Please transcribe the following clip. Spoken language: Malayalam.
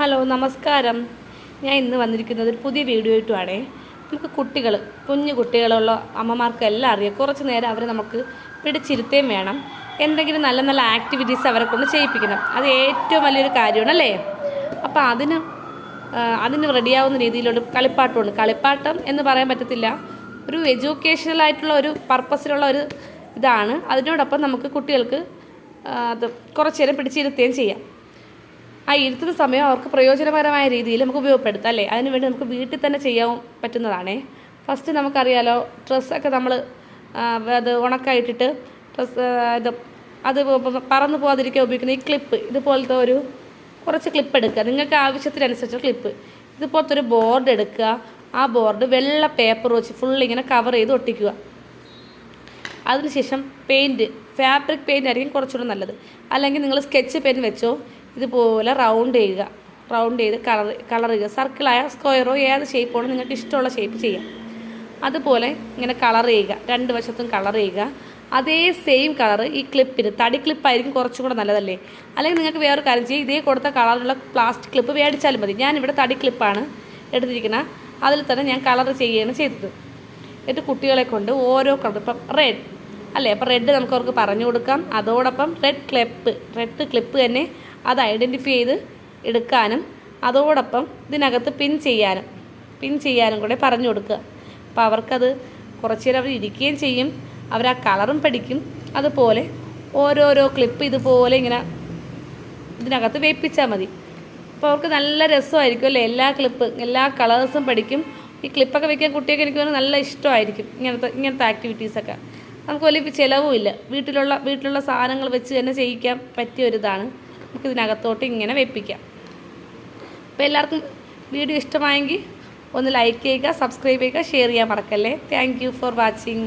ഹലോ നമസ്കാരം. ഞാൻ ഇന്ന് വന്നിരിക്കുന്നത് ഒരു പുതിയ വീഡിയോ ആയിട്ടുമാണേ നമുക്ക് കുട്ടികൾ കുഞ്ഞു കുട്ടികളുള്ള അമ്മമാർക്ക് എല്ലാം അറിയാം. കുറച്ച് നേരം അവരെ നമുക്ക് പിടിച്ചിരുത്തേം വേണം. എന്തെങ്കിലും നല്ല നല്ല ആക്ടിവിറ്റീസ് അവരെ കൊണ്ട് ചെയ്യിപ്പിക്കണം. അത് ഏറ്റവും വലിയൊരു കാര്യമാണ് അല്ലേ? അപ്പോൾ അതിന് അതിന് റെഡിയാവുന്ന രീതിയിലൊരു കളിപ്പാട്ടമുണ്ട്. കളിപ്പാട്ടം എന്ന് പറയാൻ പറ്റത്തില്ല. ഒരു എജ്യൂക്കേഷണലായിട്ടുള്ള ഒരു പർപ്പസിലുള്ള ഒരു ഇതാണ്. അതിനോടൊപ്പം നമുക്ക് കുട്ടികൾക്ക് അത് കുറച്ച് നേരം പിടിച്ചിരുത്തുകയും ചെയ്യാം. ആ ഇരുത്തുന്ന സമയം അവർക്ക് പ്രയോജനപരമായ രീതിയിൽ നമുക്ക് ഉപയോഗപ്പെടുത്താം അല്ലേ? അതിനുവേണ്ടി നമുക്ക് വീട്ടിൽ തന്നെ ചെയ്യാൻ പറ്റുന്നതാണേ. ഫസ്റ്റ് നമുക്കറിയാലോ ഡ്രസ്സൊക്കെ നമ്മൾ അത് ഉണക്കായിട്ടിട്ട് ഡ്രസ്സ് ഇത് അത് പറന്നു പോകാതിരിക്കാൻ ഉപയോഗിക്കുന്ന ഈ ക്ലിപ്പ് ഇതുപോലത്തെ ഒരു കുറച്ച് ക്ലിപ്പ് എടുക്കുക. നിങ്ങൾക്ക് ആവശ്യത്തിനനുസരിച്ച് ക്ലിപ്പ് ഇതുപോലത്തെ ഒരു ബോർഡ് എടുക്കുക. ആ ബോർഡ് വെള്ള പേപ്പർ വെച്ച് ഫുൾ ഇങ്ങനെ കവർ ചെയ്ത് ഒട്ടിക്കുക. അതിനുശേഷം പെയിന്റ് ഫാബ്രിക് പെയിന്റ് ആയിരിക്കും കുറച്ചുകൂടെ നല്ലത്. അല്ലെങ്കിൽ നിങ്ങൾ സ്കെച്ച് പെൻ വെച്ചോ ഇതുപോലെ റൗണ്ട് ചെയ്യുക. റൗണ്ട് ചെയ്ത് കളർ കളർ ചെയ്യുക. സർക്കിളായ സ്ക്വയറോ ഏത് ഷേപ്പാണോ നിങ്ങൾക്ക് ഇഷ്ടമുള്ള ഷേപ്പ് ചെയ്യാം. അതുപോലെ ഇങ്ങനെ കളർ ചെയ്യുക. രണ്ട് വശത്തും കളർ ചെയ്യുക. അതേ സെയിം കളർ ഈ ക്ലിപ്പിന് തടി ക്ലിപ്പായിരിക്കും കുറച്ചും കൂടെ നല്ലതല്ലേ? അല്ലെങ്കിൽ നിങ്ങൾക്ക് വേറൊരു കാര്യം ചെയ്യും. ഇതേ കൊടുത്ത കളറുള്ള പ്ലാസ്റ്റിക് ക്ലിപ്പ് മേടിച്ചാലും മതി. ഞാനിവിടെ തടി ക്ലിപ്പാണ് എടുത്തിരിക്കുന്നത്. അതിൽ തന്നെ ഞാൻ കളർ ചെയ്യുകയാണ് ചെയ്തത്. എന്നിട്ട് കുട്ടികളെ കൊണ്ട് ഓരോ കളർ ഇപ്പം റെഡ് അല്ലേ? അപ്പം റെഡ് നമുക്ക് അവർക്ക് പറഞ്ഞു കൊടുക്കാം. അതോടൊപ്പം റെഡ് ക്ലിപ്പ് റെഡ് ക്ലിപ്പ് തന്നെ അത് ഐഡന്റിഫൈ ചെയ്ത് എടുക്കാനും അതോടൊപ്പം ഇതിനകത്ത് പിൻ ചെയ്യാനും പിൻ ചെയ്യാനും കൂടെ പറഞ്ഞു കൊടുക്കുക. അപ്പോൾ അവർക്കത് കുറച്ച് നേരം അവർ ഇരിക്കുകയും ചെയ്യും. അവർ ആ കളറും പഠിക്കും. അതുപോലെ ഓരോരോ ക്ലിപ്പ് ഇതുപോലെ ഇങ്ങനെ ഇതിനകത്ത് വേപ്പിച്ചാൽ മതി. അപ്പോൾ അവർക്ക് നല്ല രസമായിരിക്കും അല്ലേ? എല്ലാ ക്ലിപ്പ് എല്ലാ കളേഴ്സും പഠിക്കും. ഈ ക്ലിപ്പൊക്കെ വെക്കാൻ കുട്ടിയൊക്കെ എനിക്ക് നല്ല ഇഷ്ടമായിരിക്കും. ഇങ്ങനത്തെ ഇങ്ങനത്തെ ആക്ടിവിറ്റീസൊക്കെ നമുക്ക് വലിയ ചിലവും ഇല്ല. വീട്ടിലുള്ള വീട്ടിലുള്ള സാധനങ്ങൾ വെച്ച് തന്നെ ചെയ്യിക്കാൻ പറ്റിയ ഒരിതാണ് നമുക്ക് ഇതിനകത്തോട്ട് ഇങ്ങനെ വെപ്പിക്കാം. അപ്പോൾ എല്ലാവർക്കും വീഡിയോ ഇഷ്ടമായെങ്കിൽ ഒന്ന് ലൈക്ക് ചെയ്യുക സബ്സ്ക്രൈബ് ചെയ്യുക ഷെയർ ചെയ്യാൻ മറക്കല്ലേ? Thank for watching